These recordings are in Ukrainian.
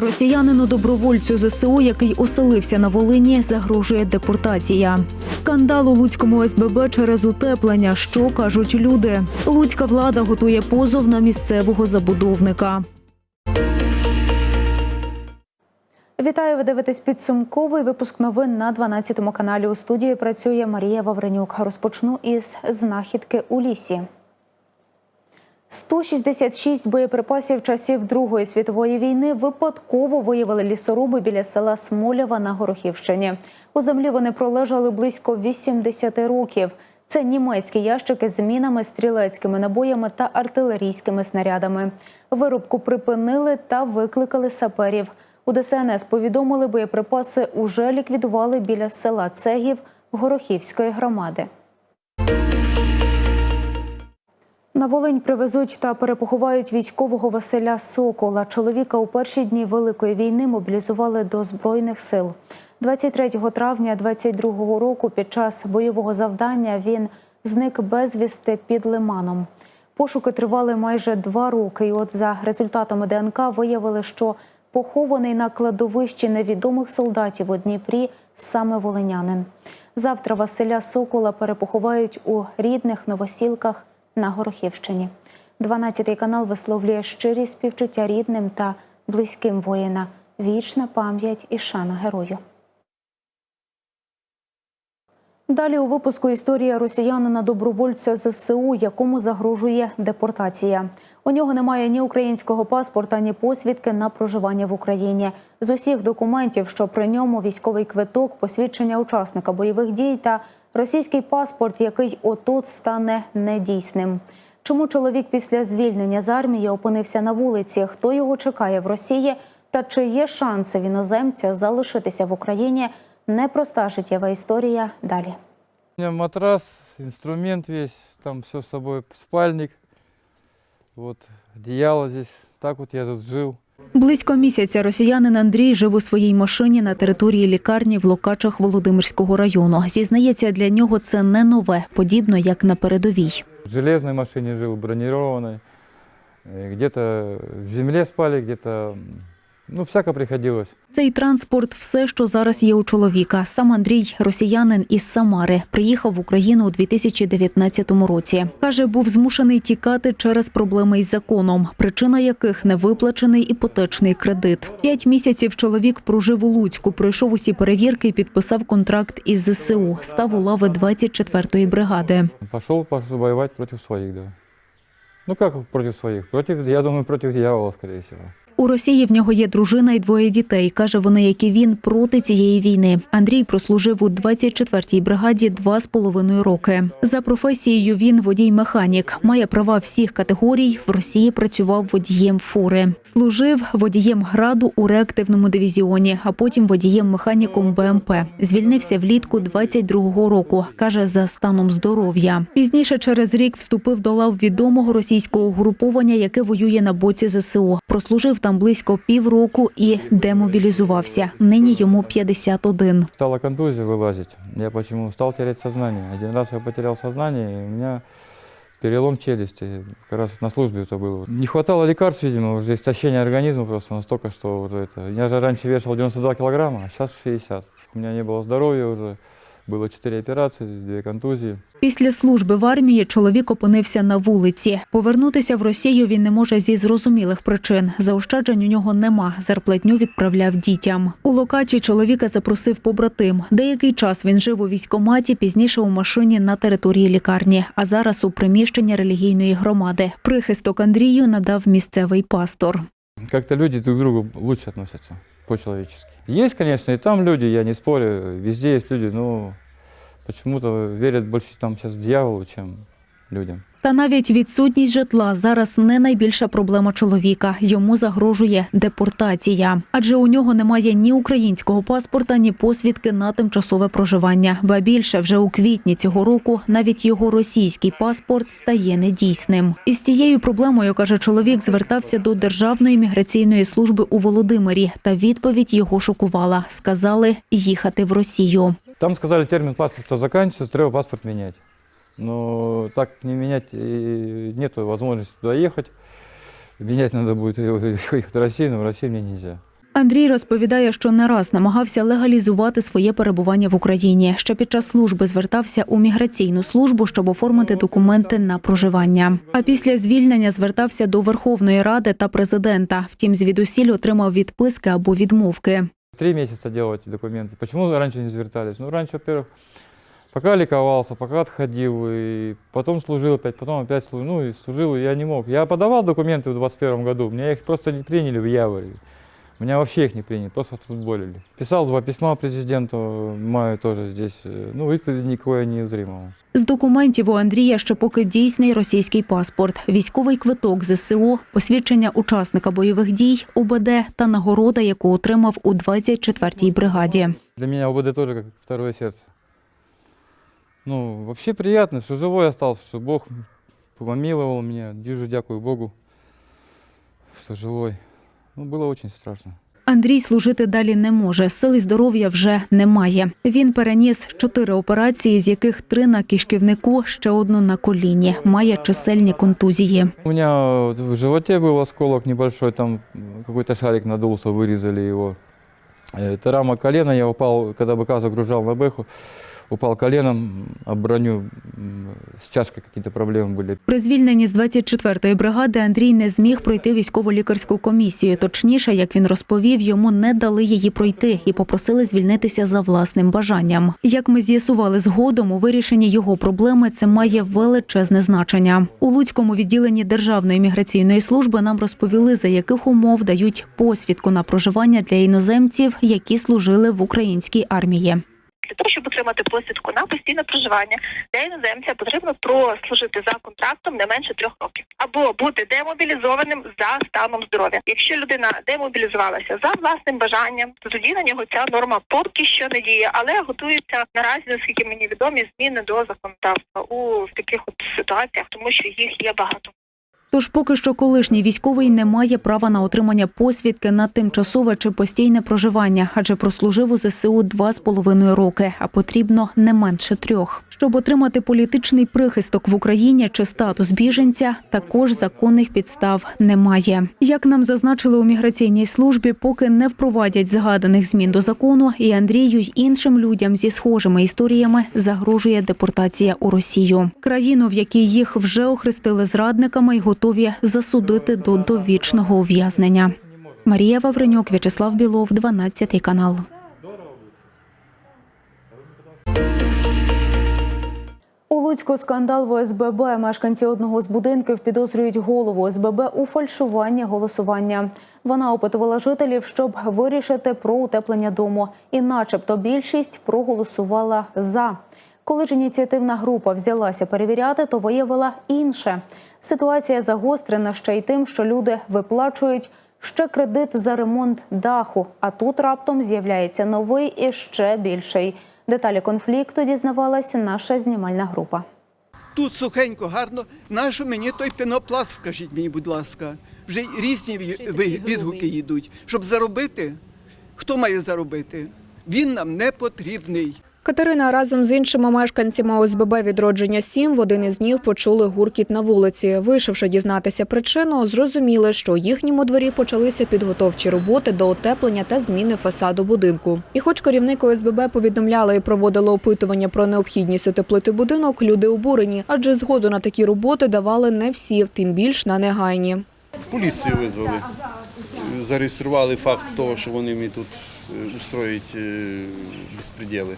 Росіянину добровольцю ЗСУ, який оселився на Волині, загрожує депортація. Скандал у Луцькому СББ через утеплення. Що кажуть люди? Луцька влада готує позов на місцевого забудовника. Вітаю, ви дивитесь підсумковий випуск новин на 12 каналі. У студії працює Марія Вавренюк. Розпочну із знахідки у лісі. 166 боєприпасів часів Другої світової війни випадково виявили лісоруби біля села Смолява на Горохівщині. У землі вони пролежали близько 80 років. Це німецькі ящики з мінами, стрілецькими набоями та артилерійськими снарядами. Вирубку припинили та викликали саперів. У ДСНС повідомили, боєприпаси уже ліквідували біля села Цегів Горохівської громади. На Волинь привезуть та перепоховають військового Василя Сокола. Чоловіка у перші дні Великої війни мобілізували до Збройних сил. 23 травня 22 року під час бойового завдання він зник безвісти під Лиманом. Пошуки тривали майже два роки. І от за результатами ДНК виявили, що похований на кладовищі невідомих солдатів у Дніпрі саме волинянин. Завтра Василя Сокола перепоховають у рідних новосілках на Горохівщині. 12-й канал висловлює щирі співчуття рідним та близьким воїна. Вічна пам'ять і шана герою. Далі у випуску історія росіянина добровольця ЗСУ, якому загрожує депортація. У нього немає ні українського паспорта, ні посвідки на проживання в Україні. З усіх документів, що при ньому військовий квиток, посвідчення учасника бойових дій та російський паспорт, який отут стане недійсним. Чому чоловік після звільнення з армії опинився на вулиці? Хто його чекає в Росії? Та чи є шанси в іноземця залишитися в Україні? Непроста життєва історія. Далі. Матрас, инструмент весь, там все с собой, спальник, вот одеяло здесь. Так вот я тут жил. Близько місяця росіянин Андрій жив у своїй машині на території лікарні в Локачах Володимирського району. Зізнається, для нього це не нове, подібно як на передовій. В железній машині жив бронированной. десь в землі спали, м, ну, всяко приходилось. Цей транспорт все, що зараз є у чоловіка. Сам Андрій, росіянин із Самари, приїхав в Україну у 2019 році. Каже, був змушений тікати через проблеми із законом, причина яких невиплачений іпотечний кредит. П'ять місяців чоловік прожив у Луцьку, пройшов усі перевірки і підписав контракт із ЗСУ. Став у лави 24-ї бригади. Пошел воевать против своих, да. Ну как против своих? Против, я думаю, против дьявола, всего. У Росії в нього є дружина і двоє дітей. Каже, вони, як і він, проти цієї війни. Андрій прослужив у 24-й бригаді два з половиною роки. За професією він водій-механік. Має права всіх категорій. В Росії працював водієм фури. Служив водієм граду у реактивному дивізіоні, а потім водієм-механіком БМП. Звільнився влітку 22-го року. каже, за станом здоров'я. Пізніше через рік вступив до лав відомого російського угруповання, яке воює на боці ЗСУ. Прослужив там близько півроку і демобілізувався. Нині йому 51. Стала контузия вылазить. Я почему? Стал терять сознание. Один раз я потерял сознание, и у меня перелом челюсти. Как раз на службе это было. Не хватало лекарств, видимо, уже истощение организма просто настолько, что уже это... Я же раньше вешал 92 килограмма, а сейчас 60. У меня не было здоровья уже. Было 4 операции, 2 контузии. Після служби в армії чоловік опинився на вулиці. Повернутися в Росію він не може зі зрозумілих причин. Заощаджень у нього нема. Зарплатню відправляв дітям. У локачі чоловіка запросив побратим. Деякий час він жив у військкоматі, пізніше у машині на території лікарні, а зараз у приміщенні релігійної громади. Прихисток Андрію надав місцевий пастор. Как-то люди друг к другу лучше относятся по-человечески. Есть, конечно, и там люди, я не спорю, везде есть люди, но почему-то верят больше там сейчас дьяволу, чем людям. Та навіть відсутність житла зараз не найбільша проблема чоловіка. Йому загрожує депортація, адже у нього немає ні українського паспорта, ні посвідки на тимчасове проживання. Ба більше вже у квітні цього року навіть його російський паспорт стає недійсним. Із цією проблемою каже чоловік, звертався до Державної міграційної служби у Володимирі. Та відповідь його шокувала. Сказали їхати в Росію. Там сказали, термин паспорта заканчивается, треба паспорт менять. Но так не менять, и нету возможности туда ехать. Менять надо будет ехать в Россию, но в Россию мне нельзя. Андрій розповідає, що не раз намагався легалізувати своє перебування в Україні. Ще під час служби звертався у міграційну службу, щоб оформити документи на проживання. А після звільнення звертався до Верховної Ради та президента. Втім, звідусіль отримав відписки або відмовки. Три месяца делал эти документы. Почему раньше не звертались? Ну, раньше, во-первых, пока ликовался, пока отходил, и потом служил опять, потом опять служил. Ну, и служил, и я не мог. Я подавал документы в 21 году, меня их просто не приняли в Яворе. Меня вообще их не приняли, просто отфутболили. Писал два письма президенту, маю тоже здесь. э, Ну, відповіді никакой не отримал. З документів у Андрія ще поки дійсний російський паспорт, військовий квиток ЗСУ, посвідчення учасника бойових дій, УБД та нагорода, яку отримав у 24-й бригаді. Для меня ОБД тоже как второе сердце. Ну, вообще приятно, что живой остался, что Бог помиловал меня. Дюжу дякую Богу, что живой. Ну, было очень страшно. Андрій служити далі не може. Сили здоров'я вже немає. Він переніс чотири операції, з яких три на кишківнику, ще одну на коліні. Має чисельні контузії. У меня вот в животе был осколок небольшой, там м, какой-то шарик надулся, вырезали его. Э, Это рама колена, я упал, когда быка загружал на бэху, упал коленом об броню, с чашкой какие-то проблемы были. При звільненні з 24-ї бригади Андрій не зміг пройти військово-лікарську комісію. Точніше, як він розповів, йому не дали її пройти і попросили звільнитися за власним бажанням. Як ми з'ясували згодом, у вирішенні його проблеми це має величезне значення. У Луцькому відділенні Державної міграційної служби нам розповіли, за яких умов дають посвідку на проживання для іноземців, які служили в українській армії. Для того, щоб отримати посвідку на постійне проживання для іноземця, потрібно прослужити за контрактом не менше трьох років або бути демобілізованим за станом здоров'я. Якщо людина демобілізувалася за власним бажанням, то тоді на нього ця норма поки що не діє, але готуються наразі, наскільки мені відомі, зміни до законодавства у таких от ситуаціях, тому що їх є багато. Тож поки що колишній військовий не має права на отримання посвідки на тимчасове чи постійне проживання, адже прослужив у ЗСУ два з половиною роки, а потрібно не менше трьох. Щоб отримати політичний прихисток в Україні чи статус біженця, також законних підстав немає. Як нам зазначили у міграційній службі, поки не впровадять згаданих змін до закону, і Андрію й іншим людям зі схожими історіями загрожує депортація у Росію, країну, в якій їх вже охрестили зрадниками і готові засудити до довічного ув'язнення. Марія Вавренюк, В'ячеслав Білов, 12 канал. У Луцьку скандал в ОСББ. Мешканці одного з будинків підозрюють голову ОСББ у фальшуванні голосування. Вона опитувала жителів, щоб вирішити про утеплення дому. І начебто більшість проголосувала за. Коли ж ініціативна група взялася перевіряти, то виявила інше. Ситуація загострена ще й тим, що люди виплачують ще кредит за ремонт даху. А тут раптом з'являється новий і ще більший. Деталі конфлікту дізнавалася наша знімальна група. Тут сухенько, гарно. Нащо мені той пенопласт, скажіть мені, будь ласка. Вже різні відгуки йдуть. Щоб заробити, хто має заробити? Він нам не потрібний. Катерина разом з іншими мешканцями ОСББ відродження 7 в один із днів почули гуркіт на вулиці. Вийшовши дізнатися причину, зрозуміли, що у їхньому дворі почалися підготовчі роботи до утеплення та зміни фасаду будинку. І, хоч керівник ОСББ повідомляли і проводили опитування про необхідність утеплити будинок, люди обурені, адже згоду на такі роботи давали не всі, тим більш на негайні. Поліцію визвали. Зареєстрували факт того, що вони мені тут е, устроюють е, безпреділи.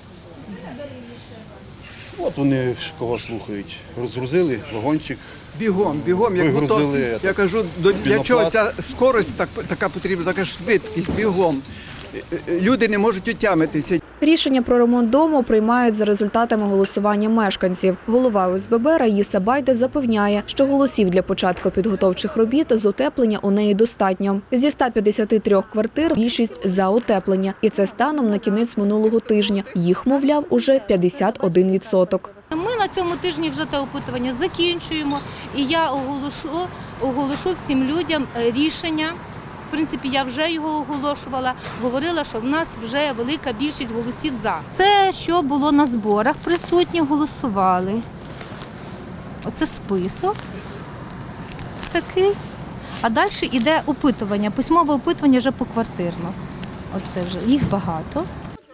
От вони кого слухають. Розгрузили вагончик. Бігом, бігом, як Вигрузили ото, я кажу, до, для чого ця скорость так, така потрібна, така швидкість, бігом. Е, е, Люди не можуть утямитися. Рішення про ремонт дому приймають за результатами голосування мешканців. Голова ОСББ Раїса Байде запевняє, що голосів для початку підготовчих робіт з утеплення у неї достатньо. Зі 153 квартир більшість за утеплення, і це станом на кінець минулого тижня. Їх, мовляв, уже 51%. Ми на цьому тижні вже те опитування закінчуємо, і я оголошу, оголошу всім людям е, рішення. В принципі, я вже його оголошувала. Говорила, що в нас вже велика більшість голосів за. Це що було на зборах, присутні голосували. Оце список такий. А далі йде опитування, письмове опитування вже поквартирно. Оце вже їх багато.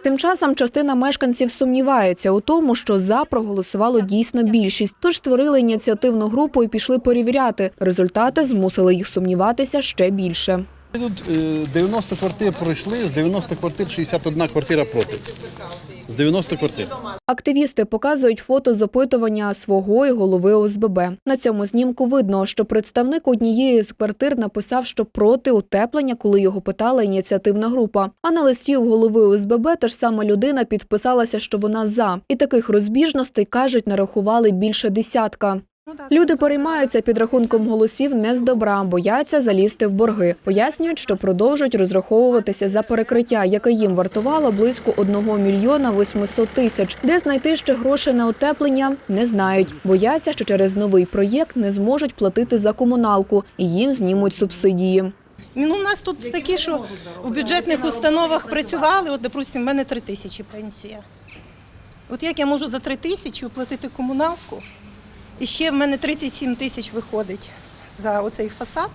Тим часом частина мешканців сумнівається у тому, що за проголосувало дійсно більшість. Тож створили ініціативну групу і пішли перевіряти. Результати змусили їх сумніватися ще більше. Тут е, 90 квартир пройшли, з 90 квартир 61 квартира проти. З 90 квартир. Активісти показують фото з опитування свого і голови ОСББ. На цьому знімку видно, що представник однієї з квартир написав, що проти утеплення, коли його питала ініціативна група. А на листі у голови ОСББ та ж сама людина підписалася, що вона за. І таких розбіжностей кажуть, нарахували більше десятка. Люди переймаються підрахунком голосів не з добра, бояться залізти в борги. Пояснюють, що продовжують розраховуватися за перекриття, яке їм вартувало близько 1 мільйона 800 тисяч. Де знайти ще гроші на утеплення, не знають. Бояться, що через новий проєкт не зможуть платити за комуналку і їм знімуть субсидії. Ну, у нас тут такі, що в бюджетних установах працювали, от, допустим, в мене 3 тисячі пенсія. От як я можу за 3 тисячі оплатити комуналку? І ще в мене 37 тисяч виходить за оцей фасад.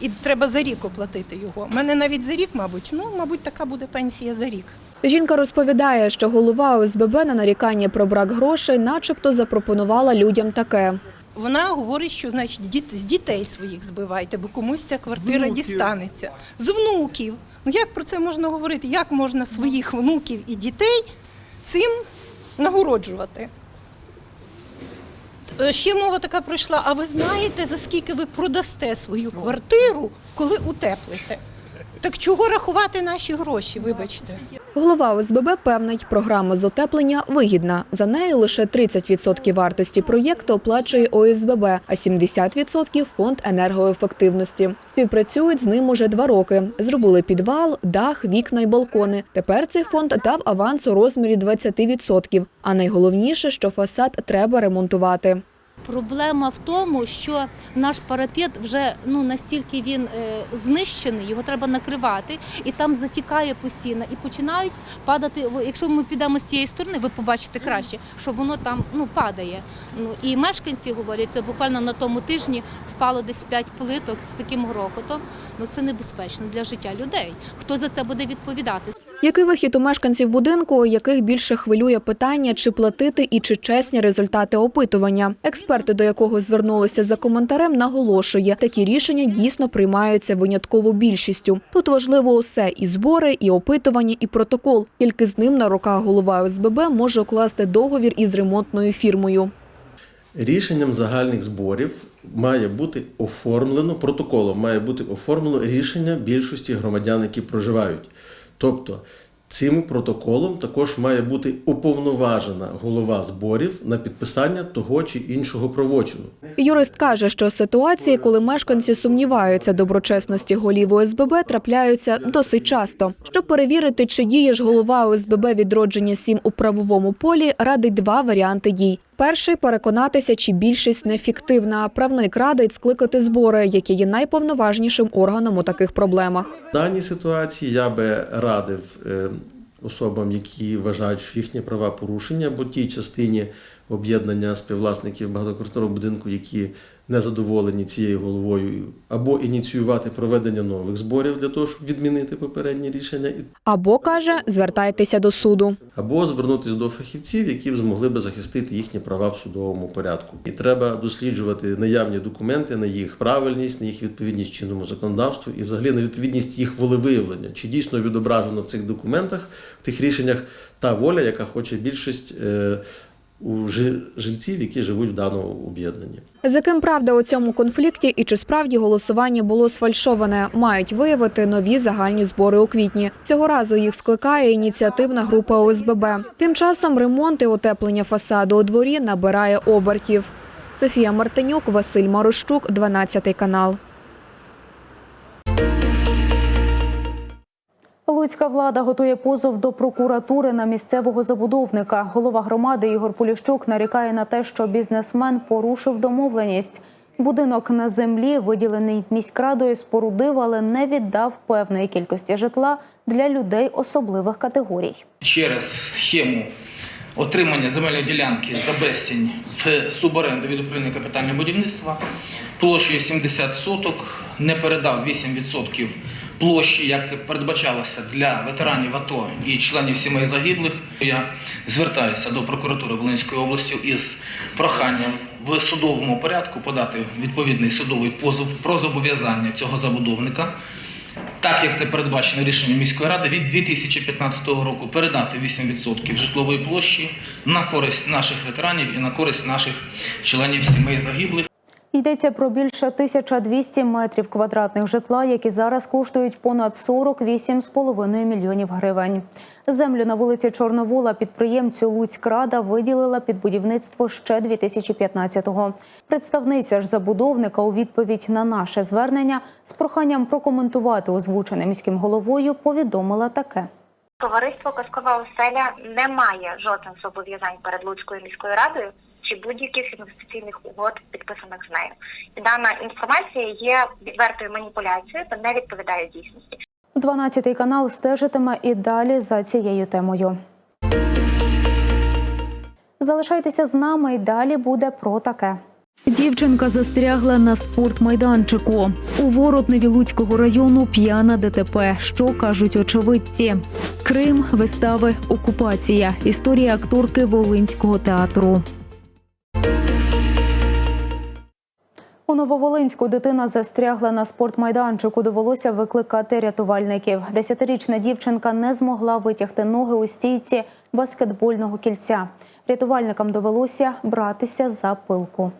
І треба за рік оплатити його. У мене навіть за рік, мабуть, ну, мабуть, така буде пенсія за рік. Жінка розповідає, що голова ОСББ на нарікання про брак грошей, начебто, запропонувала людям таке. Вона говорить, що значить діт- з дітей своїх збивайте, бо комусь ця квартира Внуків. дістанеться. З внуків. Ну як про це можна говорити? Як можна своїх внуків і дітей цим нагороджувати? Е, Ще мова така пройшла. а ви знаєте, за скільки ви продасте свою квартиру, коли утеплите? Так чого рахувати наші гроші, вибачте? Голова ОСББ певнить, програма з отеплення вигідна. За нею лише 30% вартості проєкту оплачує ОСББ, а 70% – фонд енергоефективності. Співпрацюють з ним уже два роки. Зробили підвал, дах, вікна й балкони. Тепер цей фонд дав аванс у розмірі 20%. А найголовніше, що фасад треба ремонтувати. Проблема в тому, що наш парапет вже ну настільки він е, знищений, його треба накривати, і там затікає постійно, і починають падати. Якщо ми підемо з цієї сторони, ви побачите краще, що воно там ну падає. Ну і мешканці говорять, це буквально на тому тижні впало десь 5 плиток з таким грохотом. Ну це небезпечно для життя людей. Хто за це буде відповідати? Який вихід у мешканців будинку, яких більше хвилює питання, чи платити і чи чесні результати опитування? Експерти, до якого звернулися за коментарем, наголошує, такі рішення дійсно приймаються винятково більшістю. Тут важливо усе і збори, і опитування, і протокол. Тільки з ним на руках голова ОСББ може укласти договір із ремонтною фірмою. Рішенням загальних зборів має бути оформлено протоколом, має бути оформлено рішення більшості громадян, які проживають. Тобто цим протоколом також має бути уповноважена голова зборів на підписання того чи іншого правочину. Юрист каже, що ситуації, коли мешканці сумніваються доброчесності голів ОСББ, трапляються досить часто. Щоб перевірити, чи діє ж голова ОСББ відродження 7 у правовому полі, радить два варіанти дій. Перший переконатися, чи більшість нефіктивна. Правник радить скликати збори, які є найповноважнішим органом у таких проблемах. В даній ситуації я би радив е, особам, які вважають, що їхні права порушення, бо тій частині об'єднання співвласників багатоквартирного будинку, які не задоволені цією головою, або ініціювати проведення нових зборів для того, щоб відмінити попередні рішення, Або каже, звертайтеся до суду. або звернутися до фахівців, які б змогли би захистити їхні права в судовому порядку. І треба досліджувати наявні документи на їх правильність, на їх відповідність чинному законодавству і взагалі на відповідність їх волевиявлення. Чи дійсно відображено в цих документах, в тих рішеннях та воля, яка хоче більшість е, у жильців, які живуть в даному об'єднанні. За ким правда у цьому конфлікті і чи справді голосування було сфальшоване, мають виявити нові загальні збори у квітні. Цього разу їх скликає ініціативна група ОСББ. Тим часом ремонт і утеплення фасаду у дворі набирає обертів. Софія Мартинюк, Василь Марущук, 12 канал. Луцька влада готує позов до прокуратури на місцевого забудовника. Голова громади Ігор Поліщук нарікає на те, що бізнесмен порушив домовленість. Будинок на землі, виділений міськрадою, спорудив, але не віддав певної кількості житла для людей особливих категорій. через схему отримання земельної ділянки за безцінь в суборенду від управління капітального будівництва площею 70 соток, не передав 8% площі, як це передбачалося для ветеранів АТО і членів сімей загиблих. Я звертаюся до прокуратури Волинської області із проханням в судовому порядку подати відповідний судовий позов про зобов'язання цього забудовника так як це передбачено рішенням міської ради, від 2015 року передати 8% житлової площі на користь наших ветеранів і на користь наших членів сімей загиблих. Йдеться про більше 1200 метрів квадратних житла, які зараз коштують понад 48,5 мільйонів гривень. Землю на вулиці Чорновола підприємцю Луцькрада виділила під будівництво ще 2015-го. Представниця ж забудовника у відповідь на наше звернення з проханням прокоментувати озвучене міським головою повідомила таке. Товариство Казкова оселя не має жодних зобов'язань перед Луцькою міською радою чи будь-яких інвестиційних угод, підписаних з нею. І дана інформація є відвертою маніпуляцією та не відповідає дійсності. 12 канал стежитиме і далі за цією темою. Залишайтеся з нами і далі буде про таке. Дівчинка застрягла на спортмайданчику. У Воротневі Луцького району п'яна ДТП. Що кажуть очевидці? Крим, вистави, окупація. Історія акторки Волинського театру. У Нововолинську дитина застрягла на спортмайданчику. Довелося викликати рятувальників. Десятирічна дівчинка не змогла витягти ноги у стійці баскетбольного кільця. Рятувальникам довелося братися за пилку.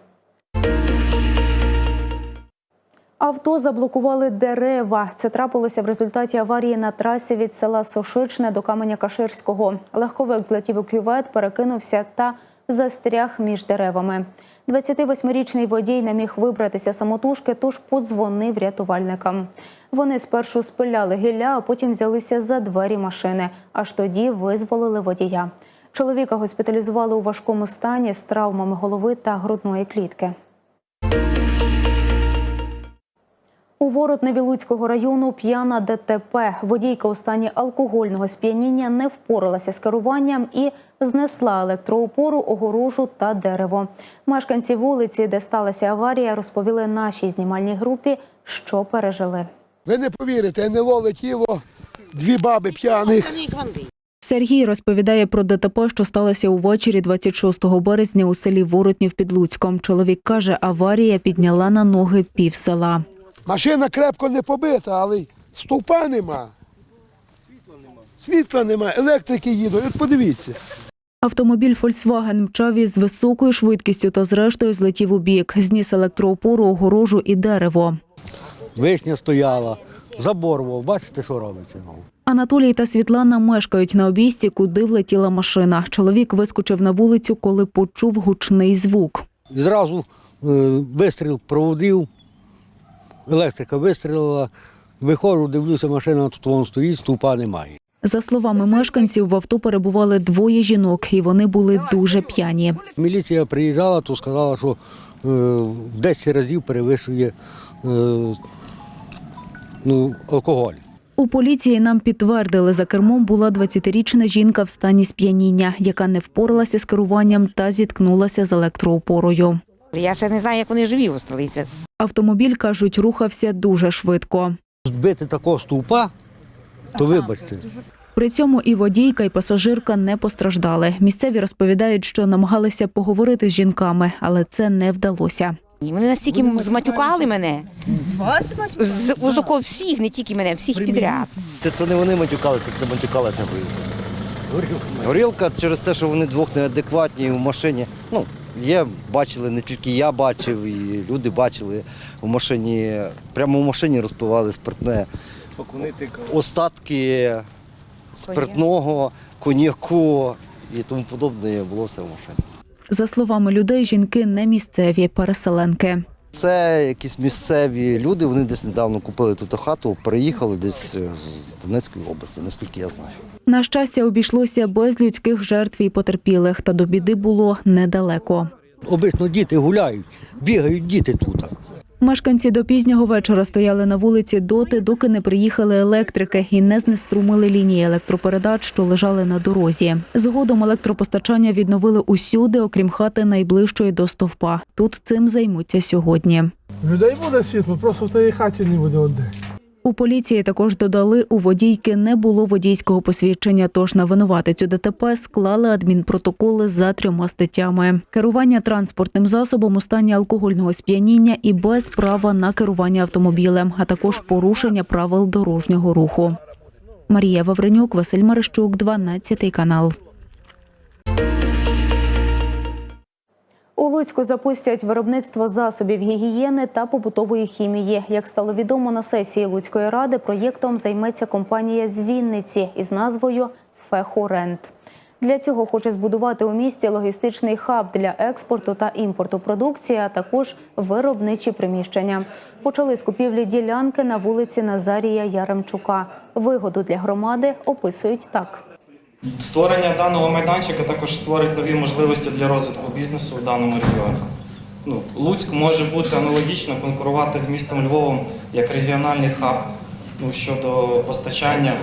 Авто заблокували дерева. Це трапилося в результаті аварії на трасі від села Сошичне до каменя Каширського. Легковик злетів у кювет, перекинувся та застряг між деревами. 28-річний водій не міг вибратися самотужки, тож подзвонив рятувальникам. Вони спершу спиляли гілля, а потім взялися за двері машини. Аж тоді визволили водія. Чоловіка госпіталізували у важкому стані з травмами голови та грудної клітки. У Воротневі Луцького району п'яна ДТП. Водійка у стані алкогольного сп'яніння не впоралася з керуванням і знесла електроопору, огорожу та дерево. Мешканці вулиці, де сталася аварія, розповіли нашій знімальній групі, що пережили. Ви не повірите, НЛО летіло, дві баби п'яних. Сергій розповідає про ДТП, що сталося увечері 26 березня у селі Воротнів під Луцьком. Чоловік каже, аварія підняла на ноги пів села. Машина крепко не побита, але й стовпа нема. Світла нема, Світла нема, електрики їдуть. От подивіться. Автомобіль Volkswagen мчав із високою швидкістю та зрештою злетів у бік. Зніс електроопору, огорожу і дерево. Вишня стояла, забор був. Бачите, що робиться? Анатолій та Світлана мешкають на обійсті, куди влетіла машина. Чоловік вискочив на вулицю, коли почув гучний звук. Зразу е, вистріл проводив, електрика вистрілила. Виходжу, дивлюся, машина тут вон стоїть, ступа немає. За словами мешканців, в авто перебували двоє жінок, і вони були дуже п'яні. Міліція приїжджала, то сказала, що е, в 10 разів перевищує е, ну, алкоголь. У поліції нам підтвердили, за кермом була 20-річна жінка в стані сп'яніння, яка не впоралася з керуванням та зіткнулася з електроопорою. Я ще не знаю, як вони живі осталися. Автомобіль, кажуть, рухався дуже швидко. Збити такого стовпа, то вибачте. При цьому і водійка, і пасажирка не постраждали. Місцеві розповідають, що намагалися поговорити з жінками, але це не вдалося. І Вони настільки зматюкали мене. Вас З у такого всіх, не тільки мене, всіх підряд. Це, це не вони матюкалися, це матюкалася горілка. Горілка через те, що вони двох неадекватні в машині. Ну, є, бачили, не тільки я бачив, і люди бачили в машині, прямо в машині розпивали спиртне. Остатки спиртного, коньяку і тому подобне було все в машині. За словами людей, жінки не місцеві переселенки. Це якісь місцеві люди, вони десь недавно купили тут хату, переїхали десь е, з Донецької області, наскільки я знаю. На щастя, обійшлося без людських жертв і потерпілих, та до біди було недалеко. Обично діти гуляють, бігають діти тут. Мешканці до пізнього вечора стояли на вулиці доти, доки не приїхали електрики і не знеструмили лінії електропередач, що лежали на дорозі. Згодом електропостачання відновили усюди, окрім хати найближчої до стовпа. Тут цим займуться сьогодні. Людей буде світло, просто в тій хаті не буде одне. У поліції також додали, у водійки не було водійського посвідчення, тож на винуватицю ДТП склали адмінпротоколи за трьома статтями: керування транспортним засобом у стані алкогольного сп'яніння і без права на керування автомобілем, а також порушення правил дорожнього руху. Марія Вавренюк, Василь Марищук, 12 канал. У Луцьку запустять виробництво засобів гігієни та побутової хімії. Як стало відомо на сесії Луцької ради, проєктом займеться компанія з Вінниці із назвою Фехорент. Для цього хоче збудувати у місті логістичний хаб для експорту та імпорту продукції, а також виробничі приміщення. Почали з купівлі ділянки на вулиці Назарія Яремчука. Вигоду для громади описують так. Створення даного майданчика також створить нові можливості для розвитку бізнесу в даному регіоні. Ну, Луцьк може бути аналогічно конкурувати з містом Львовом як регіональний хаб ну, щодо постачання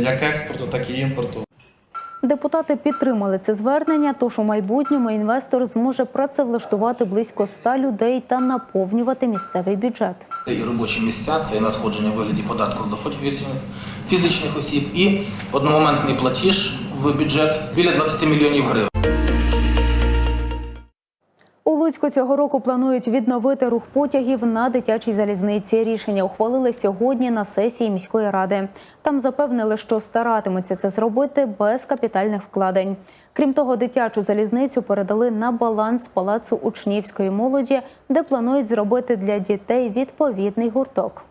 як експорту, так і імпорту. Депутати підтримали це звернення, тож у майбутньому інвестор зможе працевлаштувати близько 100 людей та наповнювати місцевий бюджет. Це і робочі місця, це і надходження в вигляді податку з доходів від фізичних осіб, і одномоментний платіж в бюджет біля 20 мільйонів гривень. У Луцьку цього року планують відновити рух потягів на дитячій залізниці. Рішення ухвалили сьогодні на сесії міської ради. Там запевнили, що старатимуться це зробити без капітальних вкладень. Крім того, дитячу залізницю передали на баланс палацу учнівської молоді, де планують зробити для дітей відповідний гурток.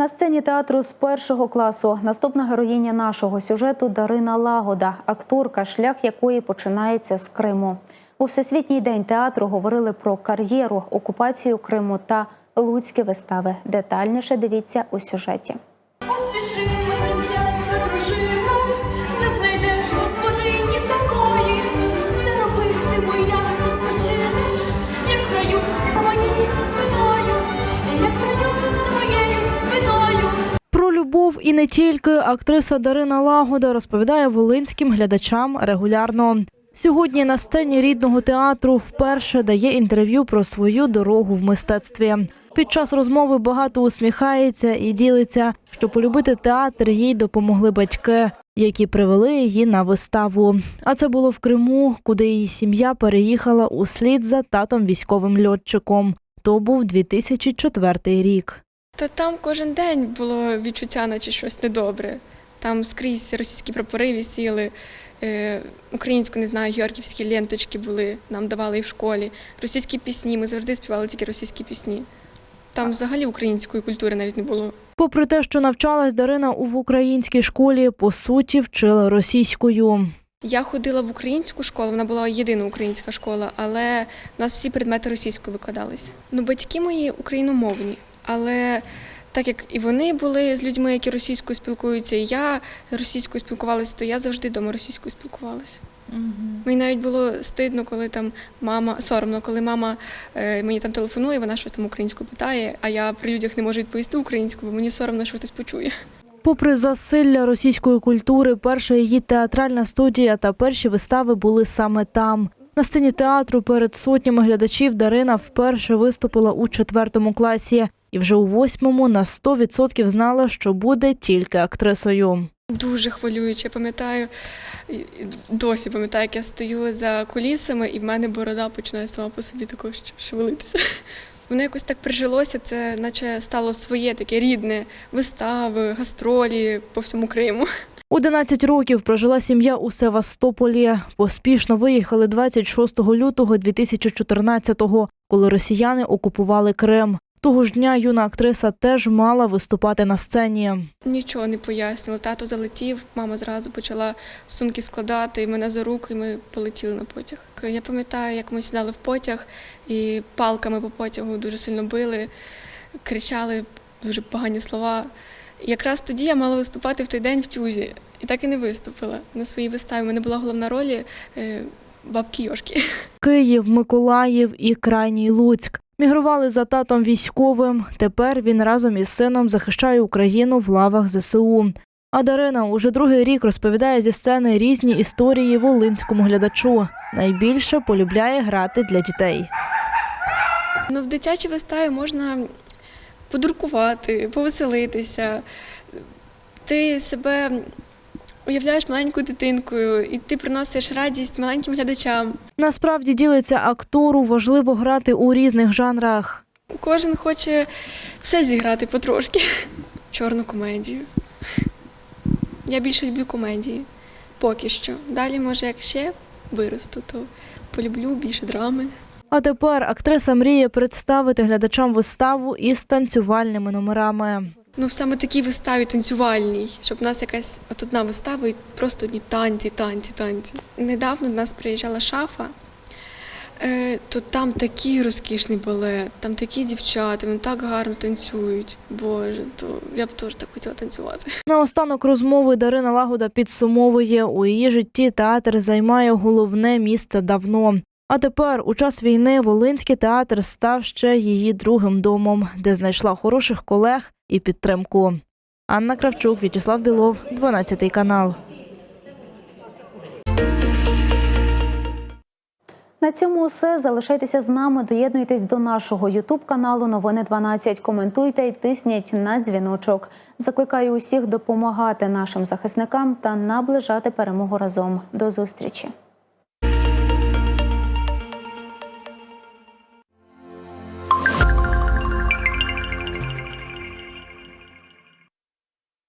На сцені театру з першого класу наступна героїня нашого сюжету Дарина Лагода, акторка, шлях якої починається з Криму. У всесвітній день театру говорили про кар'єру, окупацію Криму та луцькі вистави. Детальніше дивіться у сюжеті. Любов і не тільки актриса Дарина Лагода розповідає волинським глядачам регулярно. Сьогодні на сцені рідного театру вперше дає інтерв'ю про свою дорогу в мистецтві. Під час розмови багато усміхається і ділиться, що полюбити театр їй допомогли батьки, які привели її на виставу. А це було в Криму, куди її сім'я переїхала услід за татом військовим льотчиком. То був 2004 рік. Та там кожен день було відчуття, наче щось недобре. Там скрізь російські прапори висіли, е, українську, не знаю, георгівські ленточки були, нам давали і в школі. Російські пісні, ми завжди співали тільки російські пісні. Там взагалі української культури навіть не було. Попри те, що навчалась Дарина у в українській школі, по суті, вчила російською. Я ходила в українську школу, вона була єдина українська школа, але в нас всі предмети російською викладались. Ну, батьки мої україномовні, але так як і вони були з людьми, які російською спілкуються, і я російською спілкувалася, то я завжди вдома російською спілкувалася. Мені навіть було стидно, коли там мама соромно, коли мама е, мені там телефонує, вона щось там українською питає, а я при людях не можу відповісти українською, бо мені соромно, що хтось почує. Попри засилля російської культури, перша її театральна студія та перші вистави були саме там. На сцені театру перед сотнями глядачів Дарина вперше виступила у четвертому класі і вже у восьмому на 100% знала, що буде тільки актрисою. Дуже хвилююче. Пам'ятаю, досі пам'ятаю, як я стою за кулісами, і в мене борода починає сама по собі також шевелитися. Воно якось так прижилося, це наче стало своє таке рідне вистави, гастролі по всьому Криму. 11 років прожила сім'я у Севастополі. Поспішно виїхали 26 лютого 2014-го, коли росіяни окупували Крим. Того ж дня юна актриса теж мала виступати на сцені. Нічого не пояснювала. Тато залетів, мама зразу почала сумки складати, і мене за руки, і ми полетіли на потяг. Я пам'ятаю, як ми сідали в потяг і палками по потягу дуже сильно били, кричали дуже погані слова. Якраз тоді я мала виступати в той день в тюзі, і так і не виступила на своїй виставі. У мене була головна роль е, бабки Йошки. Київ, Миколаїв і крайній Луцьк. Мігрували за татом військовим. Тепер він разом із сином захищає Україну в лавах ЗСУ. А Дарина уже другий рік розповідає зі сцени різні історії волинському глядачу. Найбільше полюбляє грати для дітей. Ну, в дитячій виставі можна подуркувати, повеселитися. Ти себе уявляєш маленькою дитинкою, і ти приносиш радість маленьким глядачам. Насправді ділиться актору важливо грати у різних жанрах. Кожен хоче все зіграти потрошки. Чорну комедію. Я більше люблю комедії. Поки що. Далі, може, як ще виросту, то полюблю більше драми. А тепер актриса мріє представити глядачам виставу із танцювальними номерами. Ну, саме такій виставі танцювальній, щоб у нас якась от одна вистава і просто одні танці, танці, танці. Недавно до нас приїжджала шафа, е, то там такий розкішний балет, там такі дівчата, вони так гарно танцюють. Боже, то я б теж так хотіла танцювати. Наостанок розмови Дарина Лагода підсумовує, у її житті театр займає головне місце давно. А тепер, у час війни, Волинський театр став ще її другим домом, де знайшла хороших колег і підтримку. Анна Кравчук, В'ячеслав Білов, 12 канал. На цьому все. Залишайтеся з нами. Доєднуйтесь до нашого Ютуб каналу Новини 12. Коментуйте і тисніть на дзвіночок. Закликаю усіх допомагати нашим захисникам та наближати перемогу разом. До зустрічі.